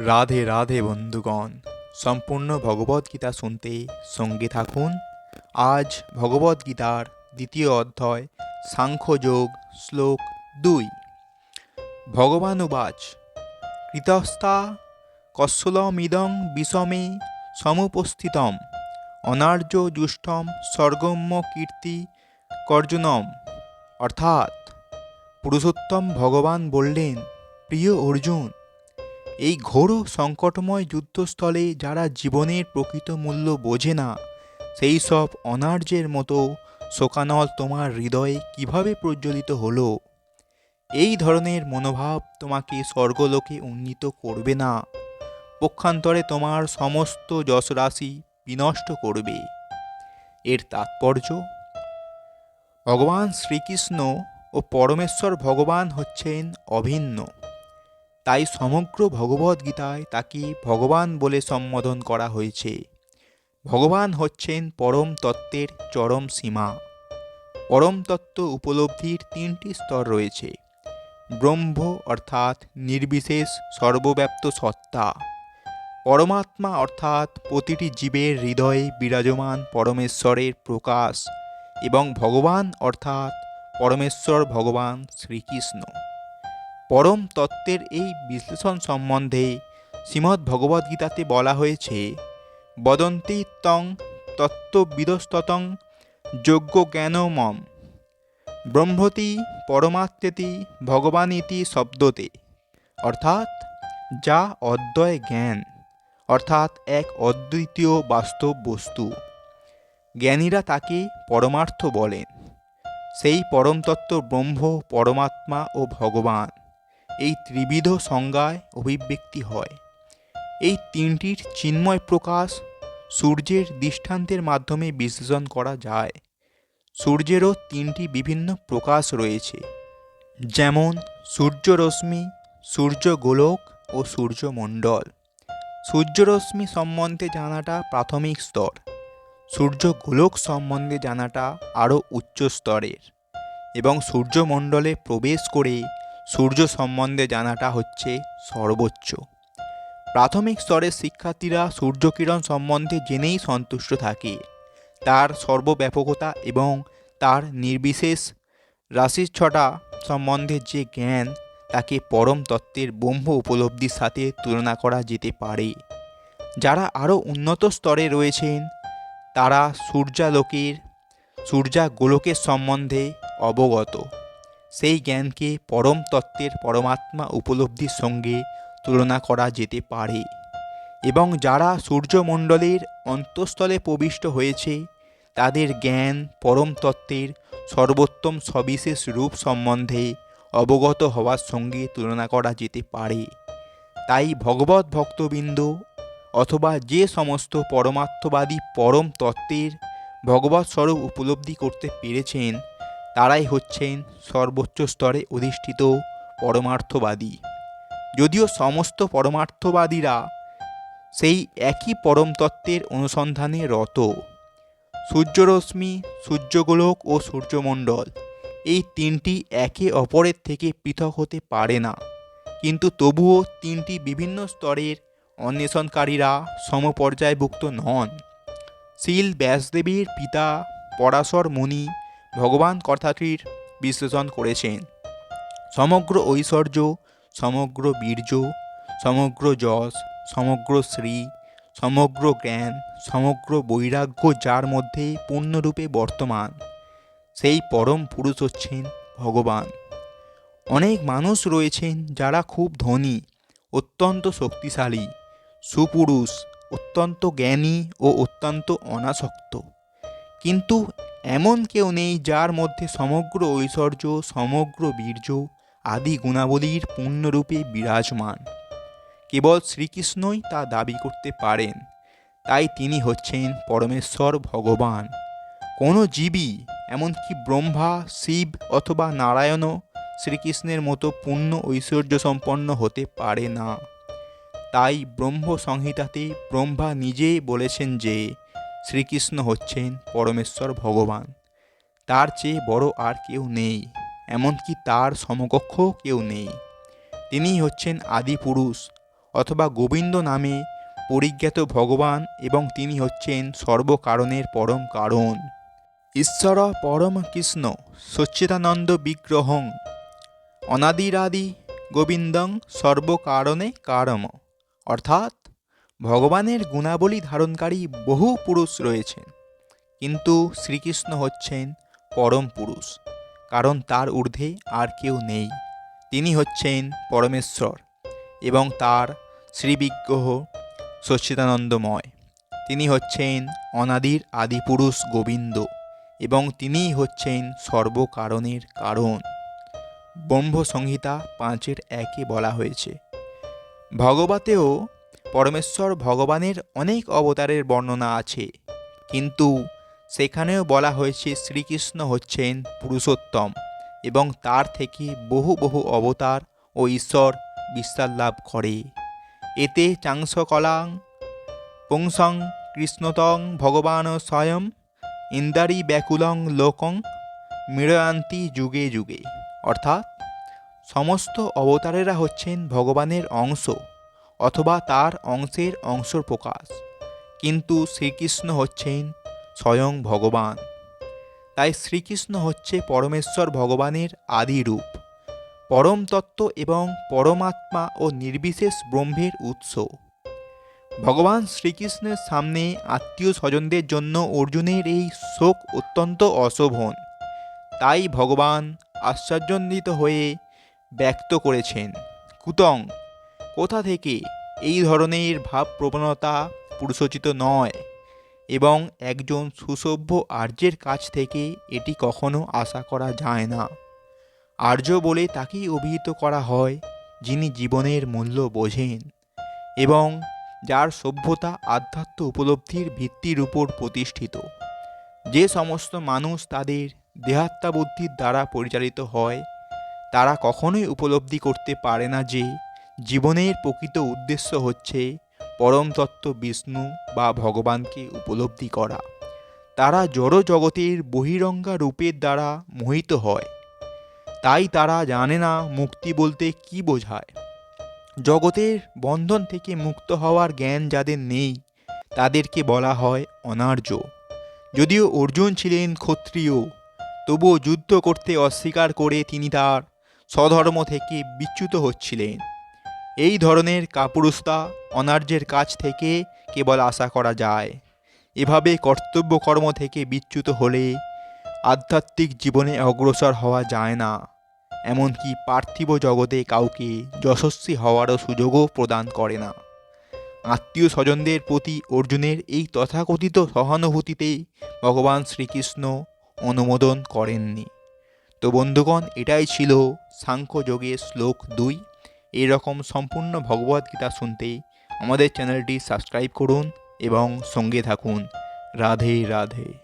রাধে রাধে বন্ধুগণ, সম্পূর্ণ ভগবদ্গীতা শুনতে সঙ্গে থাকুন। আজ ভগবদ্গীতার দ্বিতীয় অধ্যায় সাংখ্যযোগ শ্লোক দুই। ভগবান উবাচ কৃতস্থা কস্যলমিদং বিষমে সমুপস্থিতম, অনার্য জুষ্টম স্বর্গম্য কীর্তি কর্জুনম। অর্থাৎ পুরুষোত্তম ভগবান বললেন, প্রিয় অর্জুন এই ঘোর সংকটময় যুদ্ধস্থলে যারা জীবনের প্রকৃত মূল্য বোঝে না, সেই সব অনার্যের মতো শোকানল তোমার হৃদয়ে কীভাবে প্রজ্বলিত হলো? এই ধরনের মনোভাব তোমাকে স্বর্গলোকে উন্নীত করবে না। পক্ষান্তরে তোমার সমস্ত যশরাশি বিনষ্ট করবে। এর তাৎপর্য? ভগবান শ্রীকৃষ্ণ ও পরমেশ্বর ভগবান হচ্ছেন অভিন্ন। তাই সমগ্র ভগবদ্গীতায় তাকে ভগবান বলে সম্বোধন করা হয়েছে। ভগবান হচ্ছেন পরম তত্ত্বের চরম সীমা। পরম তত্ত্ব উপলব্ধির তিনটি স্তর রয়েছে। ব্রহ্ম অর্থাৎ নির্বিশেষ সর্বব্যাপ্ত সত্তা। পরমাত্মা অর্থাৎ প্রতিটি জীবের হৃদয়ে বিরাজমান পরমেশ্বরের প্রকাশ এবং ভগবান অর্থাৎ পরমেশ্বর ভগবান শ্রীকৃষ্ণ। পরম তত্ত্বের এই বিশ্লেষণ সম্বন্ধে শ্রীমদ্ ভগবদ্গীতাতে বলা হয়েছে, বদন্তি তং তত্ত্ববিদস্ততং যোগ্য জ্ঞানমম, ব্রহ্মতি পরমাত্মেতি ভগবানীতি শব্দতে, অর্থাৎ যা অদ্বয় জ্ঞান, অর্থাৎ এক অদ্বিতীয় বাস্তব বস্তু। জ্ঞানীরা তাকে পরমার্থ বলেন। সেই পরমতত্ত্ব ব্রহ্ম, পরমাত্মা ও ভগবান। এই ত্রিবিধ সংজ্ঞায় অভিব্যক্তি হয়। এই তিনটির চিন্ময় প্রকাশ সূর্যের দৃষ্টান্তের মাধ্যমে বিশ্লেষণ করা যায়। সূর্যেরও তিনটি বিভিন্ন প্রকাশ রয়েছে, যেমন সূর্যরশ্মি, সূর্যগোলক ও সূর্যমণ্ডল। সূর্যরশ্মি সম্বন্ধে জানাটা প্রাথমিক স্তর, সূর্যগোলক সম্বন্ধে জানাটা আরও উচ্চ স্তরের। এবং সূর্যমণ্ডলে প্রবেশ করে সূর্য সম্বন্ধে জানাটা হচ্ছে সর্বোচ্চ। প্রাথমিক স্তরের শিক্ষার্থীরা সূর্যকিরণ সম্বন্ধে জেনেই সন্তুষ্ট থাকে। তার সর্বব্যাপকতা এবং তার নির্বিশেষ রাশির ছটা সম্বন্ধে যে জ্ঞান, তাকে পরম তত্ত্বের ব্রহ্ম উপলব্ধির সাথে তুলনা করা যেতে পারে। যারা আরও উন্নত স্তরে রয়েছেন, তারা সূর্যালোকের সূর্যা গোলকের সম্বন্ধে অবগত। সেই জ্ঞানকে পরম তত্ত্বের পরমাত্মা উপলব্ধির সঙ্গে তুলনা করা যেতে পারে। এবং যারা সূর্যমণ্ডলের অন্তঃস্থলে প্রবিষ্ট হয়েছে, তাদের জ্ঞান পরম তত্ত্বের সর্বোত্তম সবিশেষ রূপ সম্বন্ধে অবগত হওয়ার সঙ্গে তুলনা করা যেতে পারে। তাই ভগবত ভক্তবৃন্দ অথবা যে সমস্ত পরমাত্মবাদী পরম তত্ত্বের ভগবৎ স্বরূপ উপলব্ধি করতে পেরেছেন তারাই হচ্ছেন সর্বোচ্চ স্তরে অধিষ্ঠিত পরমার্থবাদী। যদিও সমস্ত পরমার্থবাদীরা সেই একই পরম তত্ত্বের অনুসন্ধানে রত। সূর্যরশ্মি, সূর্যগোলক ও সূর্যমণ্ডল এই তিনটি একে অপরের থেকে পৃথক হতে পারে না। কিন্তু তবুও তিনটি বিভিন্ন স্তরের অন্বেষণকারীরা সমপর্যায়ভুক্ত নন। শিল ব্যাসদেবীর পিতা পরাশর মুনি ভগবান কথাটির বিশ্লেষণ করেছেন। সমগ্র ঐশ্বর্য, সমগ্র বীর্য, সমগ্র যশ, সমগ্র শ্রী সমগ্র জ্ঞান, সমগ্র বৈরাগ্য যার মধ্যে পূর্ণরূপে বর্তমান, সেই পরম পুরুষ হচ্ছেন ভগবান। অনেক মানুষ রয়েছেন যারা খুব ধনী, অত্যন্ত শক্তিশালী, সুপুরুষ, অত্যন্ত জ্ঞানী ও অত্যন্ত অনাসক্ত। কিন্তু এমন কেউ নেই যার মধ্যে সমগ্র ঐশ্বর্য, সমগ্র বীর্য আদি গুণাবলীর পূর্ণরূপে বিরাজমান। কেবল শ্রীকৃষ্ণই তা দাবি করতে পারেন, তাই তিনি হচ্ছেন পরমেশ্বর ভগবান। কোনো জীবই, এমনকি ব্রহ্মা, শিব অথবা নারায়ণও শ্রীকৃষ্ণের মতো পূর্ণ ঐশ্বর্য সম্পন্ন হতে পারে না। তাই ব্রহ্ম সংহিতাতে ব্রহ্মা নিজেই বলেছেন যে শ্রীকৃষ্ণ হচ্ছেন পরমেশ্বর ভগবান। তার চেয়ে বড় আর কেউ নেই, এমনকি তার সমকক্ষ কেউ নেই। তিনি হচ্ছেন আদি পুরুষ, অথবা গোবিন্দ নামে পরিজ্ঞাত ভগবান এবং তিনি হচ্ছেন সর্বকারণের পরম কারণ। ঈশ্বর পরম কৃষ্ণ, সচ্চিদানন্দ বিগ্রহং, অনাদিরাদি গোবিন্দং সর্বকারণে কারম। অর্থাৎ ভগবানের গুণাবলী ধারণকারী বহু পুরুষ রয়েছেন, কিন্তু শ্রীকৃষ্ণ হচ্ছেন পরম পুরুষ, কারণ তার ঊর্ধ্বে আর কেউ নেই। তিনি হচ্ছেন পরমেশ্বর এবং তার শ্রীবিগ্রহ সচ্চিদানন্দময়। তিনি হচ্ছেন অনাদির আদিপুরুষ গোবিন্দ এবং তিনিই হচ্ছেন সর্বকারণের কারণ। ব্রহ্ম সংহিতা পাঁচের একে বলা হয়েছে। ভগবতেও পরমেশ্বর ভগবানের অনেক অবতারের বর্ণনা আছে। কিন্তু সেখানেও বলা হয়েছে শ্রীকৃষ্ণ হচ্ছেন পুরুষোত্তম এবং তার থেকে বহু বহু অবতার ও ঈশ্বর বিস্তার লাভ করে। এতে চাংসকলাং, পুংসং, কৃষ্ণতং, ভগবান স্বয়ং ইন্দারি ব্যাকুলং লোকং মৃড়য়ান্তি যুগে যুগে। অর্থাৎ সমস্ত অবতারেরা হচ্ছেন ভগবানের অংশ। অথবা তার অংশের অংশ প্রকাশ। কিন্তু শ্রীকৃষ্ণ হচ্ছেন স্বয়ং ভগবান। তাই শ্রীকৃষ্ণ হচ্ছে পরমেশ্বর ভগবানের আদি রূপ। পরম তত্ত্ব এবং পরমাত্মা ও নির্বিশেষ ব্রহ্মের উৎস। ভগবান শ্রীকৃষ্ণের সামনে আত্মীয় স্বজনদের জন্য অর্জুনের এই শোক অত্যন্ত অশোভন। তাই ভগবান আশ্চর্যান্বিত হয়ে ব্যক্ত করেছেন, কুতং কোথা থেকে এই ধরনের ভাব প্রবণতা পুরুষোচিত নয় এবং একজন সুসভ্য আর্যের কাছ থেকে এটি কখনো আশা করা যায় না। আর্য বলে তাকেই অভিহিত করা হয়, যিনি জীবনের মূল্য বোঝেন এবং যার সভ্যতা আধ্যাত্ম উপলব্ধির ভিত্তির উপর প্রতিষ্ঠিত। যে সমস্ত মানুষ তাদের দেহাত্মা বুদ্ধির দ্বারা পরিচালিত হয়, তারা কখনোই উপলব্ধি করতে পারে না যে জীবনের প্রকৃত উদ্দেশ্য হচ্ছে পরম তত্ত্ব বিষ্ণু বা ভগবানকে উপলব্ধি করা। তারা জড় জগতের বহিরঙ্গা রূপের দ্বারা মোহিত হয়। তাই তারা জানে না মুক্তি বলতে কি বোঝায়। জগতের বন্ধন থেকে মুক্ত হওয়ার জ্ঞান যাদের নেই, তাদেরকে বলা হয় অনার্য। যদিও অর্জুন ছিলেন ক্ষত্রিয়, তবুও যুদ্ধ করতে অস্বীকার করে তিনি তার স্বধর্ম থেকে বিচ্যুত হচ্ছিলেন। এই ধরনের কাপুরুষতা অনার্যের কাছ থেকে কেবল আশা করা যায়। এভাবে কর্তব্য কর্ম থেকে বিচ্যুত হলে আধ্যাত্মিক জীবনে অগ্রসর হওয়া যায় না। এমনকি পার্থিব জগতে কাউকে যশস্বী হওয়ারও সুযোগও প্রদান করে না। আত্মীয় স্বজনদের প্রতি অর্জুনের এই তথাকথিত সহানুভূতিতেই ভগবান শ্রীকৃষ্ণ অনুমোদন করেননি। তো বন্ধুগণ, এটাই ছিল সাংখ্যযোগের শ্লোক দুই। এরকম সম্পূর্ণ ভগবদ্গীতা শুনতে আমাদের চ্যানেলটি সাবস্ক্রাইব করুন এবং সঙ্গে থাকুন। রাধে রাধে।